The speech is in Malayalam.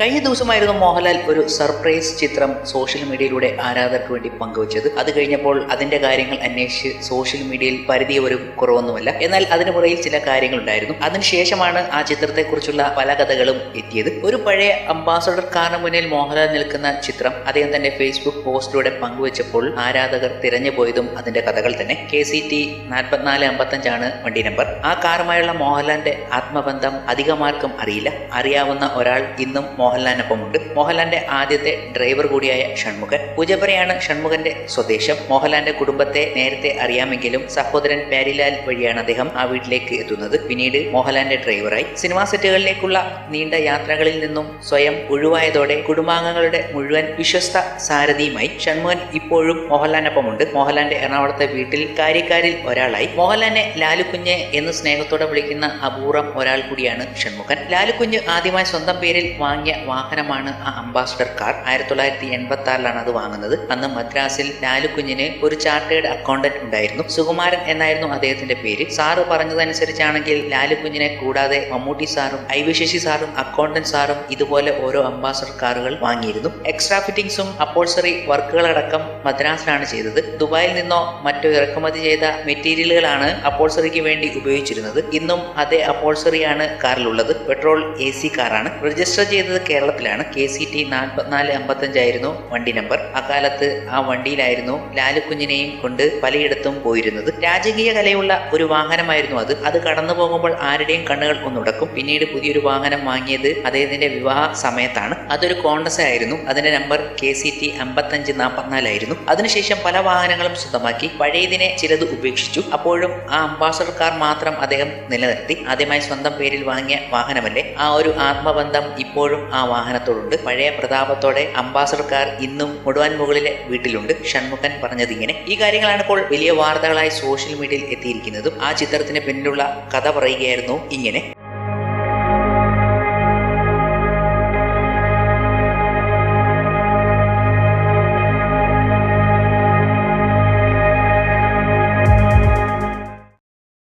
കഴിഞ്ഞ ദിവസമായിരുന്നു മോഹൻലാൽ ഒരു സർപ്രൈസ് ചിത്രം സോഷ്യൽ മീഡിയയിലൂടെ ആരാധകർക്ക് വേണ്ടി പങ്കുവച്ചത്. അത് കഴിഞ്ഞപ്പോൾ അതിന്റെ കാര്യങ്ങൾ അന്വേഷിച്ച് സോഷ്യൽ മീഡിയയിൽ പരിധി ഒരു കുറവൊന്നുമല്ല. എന്നാൽ അതിന് പുറകിൽ ചില കാര്യങ്ങൾ കാര്യങ്ങളുണ്ടായിരുന്നു അതിനുശേഷമാണ് ആ ചിത്രത്തെക്കുറിച്ചുള്ള പല കഥകളും എത്തിയത്. ഒരു പഴയ അംബാസഡർ കാറിന് മുന്നിൽ മോഹൻലാൽ നിൽക്കുന്ന ചിത്രം അദ്ദേഹം തന്റെ ഫേസ്ബുക്ക് പോസ്റ്റിലൂടെ പങ്കുവച്ചപ്പോൾ ആരാധകർ തിരഞ്ഞു പോയതും അതിന്റെ കഥകൾ തന്നെ. കെ സി ടി നാൽപ്പത്തിനാല് അമ്പത്തഞ്ചാണ് വണ്ടി നമ്പർ. ആ കാറുമായുള്ള മോഹൻലാലിന്റെ ആത്മബന്ധം അധികമാർക്കും അറിയില്ല. അറിയാവുന്ന ഒരാൾ ഇന്നും മോഹൻലാലിനൊപ്പമുണ്ട്. മോഹൻലാലിന്റെ ആദ്യത്തെ ഡ്രൈവർ കൂടിയായ ഷൺമുഖൻ. പൂജപ്പുരയാണ് ഷൺമുഖന്റെ സ്വദേശം. മോഹൻലാലിന്റെ കുടുംബത്തെ നേരത്തെ അറിയാമെങ്കിലും സഹോദരൻ പാരിലാൽ വഴിയാണ് അദ്ദേഹം ആ വീട്ടിലേക്ക് എത്തുന്നത്. പിന്നീട് മോഹൻലാലിന്റെ ഡ്രൈവറായി. സിനിമാ സെറ്റുകളിലേക്കുള്ള നീണ്ട യാത്രകളിൽ നിന്നും സ്വയം ഒഴിവായതോടെ കുടുംബാംഗങ്ങളുടെ മുഴുവൻ വിശ്വസ്ത സാരഥിയുമായി ഷൺമുഖൻ ഇപ്പോഴും മോഹൻലാലിനൊപ്പമുണ്ട്. മോഹൻലാലിന്റെ എറണാകുളത്തെ വീട്ടിൽ കാര്യക്കാരിൽ ഒരാളായി. മോഹൻലാലിനെ ലാലുക്കുഞ്ഞ് എന്ന് സ്നേഹത്തോടെ വിളിക്കുന്ന അപൂർവം ഒരാൾ കൂടിയാണ് ഷൺമുഖൻ. ലാലുക്കുഞ്ഞ് ആദ്യമായി സ്വന്തം പേരിൽ വാങ്ങിയ വാഹനമാണ് ആ അംബാസഡർ കാർ. ആയിരത്തി തൊള്ളായിരത്തി എൺപത്തി ആറിലാണ് അത് വാങ്ങുന്നത്. അന്ന് മദ്രാസിൽ ലാലുക്കുഞ്ഞിന് ഒരു ചാർട്ടേഡ് അക്കൗണ്ടന്റ് ഉണ്ടായിരുന്നു. സുകുമാരൻ എന്നായിരുന്നു അദ്ദേഹത്തിന്റെ പേര്. സാറ് പറഞ്ഞതനുസരിച്ചാണെങ്കിൽ ലാലുക്കുഞ്ഞിനെ കൂടാതെ മമ്മൂട്ടി സാറും ഐ വി ശശി സാറും അക്കൗണ്ടന്റ് സാറും ഇതുപോലെ ഓരോ അംബാസഡർ കാറുകൾ വാങ്ങിയിരുന്നു. എക്സ്ട്രാ ഫിറ്റിംഗ്സും അപ്പോൾസറി വർക്കുകളടക്കം മദ്രാസിലാണ് ചെയ്തത്. ദുബായിൽ നിന്നോ മറ്റോ ഇറക്കുമതി ചെയ്ത മെറ്റീരിയലുകളാണ് അപ്പോൾസറിക്ക് വേണ്ടി ഉപയോഗിച്ചിരുന്നത്. ഇന്നും അതേ അപ്പോൾസറിയാണ് കാറിലുള്ളത്. പെട്രോൾ എ സി കാറാണ്. രജിസ്റ്റർ ചെയ്തത് കേരളത്തിലാണ് കെ സി ടി നാൽപ്പത്തിനാല് അമ്പത്തഞ്ചായിരുന്നു വണ്ടി നമ്പർ. അക്കാലത്ത് ആ വണ്ടിയിലായിരുന്നു ലാലുക്കുഞ്ഞിനെയും കൊണ്ട് പലയിടത്തും പോയിരുന്നത്. രാജകീയ കലയുള്ള ഒരു വാഹനമായിരുന്നു അത്. അത് കടന്നു പോകുമ്പോൾ ആരുടെയും കണ്ണുകൾ ഒന്നുടക്കും പിന്നീട് പുതിയൊരു വാഹനം വാങ്ങിയത് അദ്ദേഹത്തിന്റെ വിവാഹ സമയത്താണ്. അതൊരു കോൺഗ്രസ് ആയിരുന്നു. അതിന്റെ നമ്പർ കെ സി ടി അമ്പത്തഞ്ച് നാൽപ്പത്തിനാലായിരുന്നു അതിനുശേഷം പല വാഹനങ്ങളും സ്വന്തമാക്കി. പഴയതിനെ ചിലത് ഉപേക്ഷിച്ചു. അപ്പോഴും ആ അംബാസഡർ കാർ മാത്രം അദ്ദേഹം നിലനിർത്തി. ആദ്യമായി സ്വന്തം പേരിൽ വാങ്ങിയ വാഹനമല്ലേ? ആ ഒരു ആത്മബന്ധം ഇപ്പോഴും ആ വാഹനത്തോടുണ്ട്. പഴയ പ്രതാപത്തോടെ അംബാസഡർ കാർ ഇന്നും മുടുവാൻ മുകളിലെ വീട്ടിലുണ്ട്. ഷൺമുഖൻ പറഞ്ഞത് ഇങ്ങനെ ഈ കാര്യങ്ങളാണ് ഇപ്പോൾ വലിയ വാർത്തകളായി സോഷ്യൽ മീഡിയയിൽ എത്തിയിരിക്കുന്നതും ആ ചിത്രത്തിന് പിന്നിലുള്ള കഥ പറയുകയായിരുന്നു. ഇങ്ങനെ.